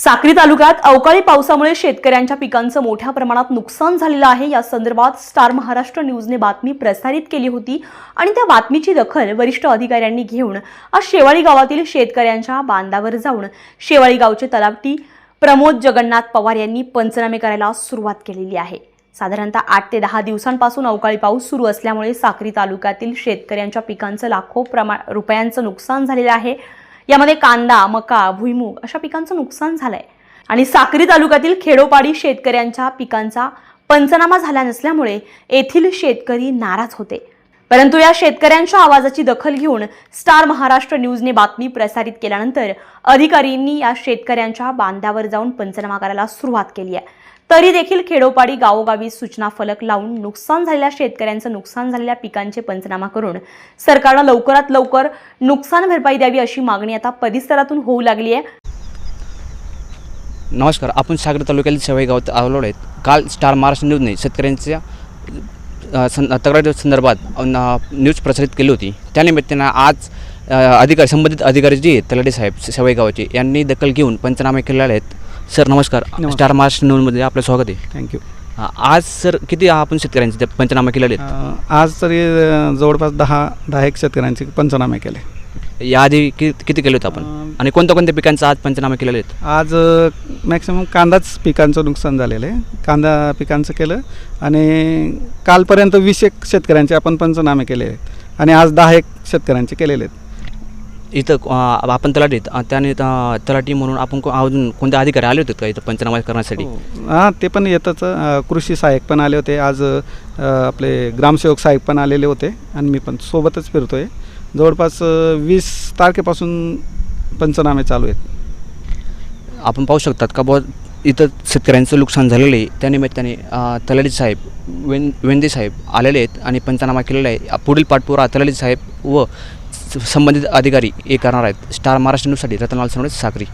साक्री तालुक्यात अवकाळी पावसामुळे शेतकऱ्यांच्या पिकांचं मोठ्या प्रमाणात नुकसान झालेलं आहे. या संदर्भात स्टार महाराष्ट्र न्यूजने बातमी प्रसारित केली होती आणि त्या बातमीची दखल वरिष्ठ अधिकाऱ्यांनी घेऊन आज शेवाळी गावातील शेतकऱ्यांच्या बांधावर जाऊन शेवाळी गावचे तलावटी प्रमोद जगन्नाथ पवार यांनी पंचनामे करायला सुरुवात केलेली आहे. साधारणतः आठ ते दहा दिवसांपासून अवकाळी पाऊस सुरू असल्यामुळे साक्री तालुक्यातील शेतकऱ्यांच्या पिकांचं लाखो प्रमा रुपयांचं नुकसान झालेलं आहे. यामध्ये कांदा मका भुईमूग अशा पिकांचं नुकसान झालंय. आणि साक्री तालुक्यातील खेडोपाडी शेतकऱ्यांच्या पिकांचा पंचनामा झाला नसल्यामुळे येथील शेतकरी नाराज होते. परंतु या शेतकऱ्यांच्या आवाजाची दखल घेऊन स्टार महाराष्ट्र न्यूजने बातमी प्रसारित केल्यानंतर अधिकाऱ्यांनी या शेतकऱ्यांच्या बांधावर जाऊन पंचनामा करायला सुरुवात केली आहे. तरी देखील खेडोपाडी गावोगावी सूचना फलक लावून नुकसान झालेल्या शेतकऱ्यांचं नुकसान झालेल्या पिकांचे पंचनामा करून सरकारनं लवकरात लवकर नुकसान भरपाई द्यावी अशी मागणी आता परिसरातून होऊ लागली आहे. नमस्कार आपण सागर तालुक्यातील शेवाई गावात आलो आहेत. काल स्टार महाराष्ट्र न्यूजने शेतकऱ्यांच्या सं तक्रारी संदर्भात न्यूज प्रसारित केली होती. त्यानिमित्तानं आज अधिकारी संबंधित अधिकारी जे आहेत तलाठी साहेब शेवाई गावाचे यांनी दखल घेऊन पंचनामे केलेले आहेत. सर नमस्कार. स्टार महाराष्ट्र न्यूजमध्ये आपलं स्वागत आहे. थँक्यू आज सर किती आपण शेतकऱ्यांचे पंचनामे केलेले आहेत? आज तरी जवळपास दहा दहा एक शेतकऱ्यांचे पंचनामे केले. याआधी कि किती केले होते आपण? आणि कोणत्या कोणत्या पिकांचं आज पंचनामे केलेले आहेत? आज मॅक्सिमम कांदाच पिकांचं नुकसान झालेलं आहे. कांदा पिकांचं केलं आणि कालपर्यंत वीस एक शेतकऱ्यांचे आपण पंचनामे केले आहेत. आणि आज दहा एक शेतकऱ्यांचे केलेले आहेत. इथं आपण. अ, त्याने तलाठी म्हणून आपण अजून कोणते अधिकारी आले होते का इथं पंचनामा करण्यासाठी? हां. ते पण येतच कृषी सहाय्यक पण आले होते. आज आपले ग्रामसेवक साहेब पण आलेले होते. आणि मी पण सोबतच फिरतो आहे जवळपास वीस तारखेपासून पंचनामे चालू आहेत. आपण पाहू शकतात का बुवा इथं शेतकऱ्यांचं नुकसान झालेलं आहे. त्यानिमित्ताने तलाडी साहेब वेन वेंदे साहेब आलेले आहेत आणि पंचनामा केलेला आहे. पुढील पाठपुरा तलाडी साहेब व संबंधित अधिकारी हे करणार आहेत. स्टार महाराष्ट्र न्यूजसाठी रतनलाल सोनवणे साखरी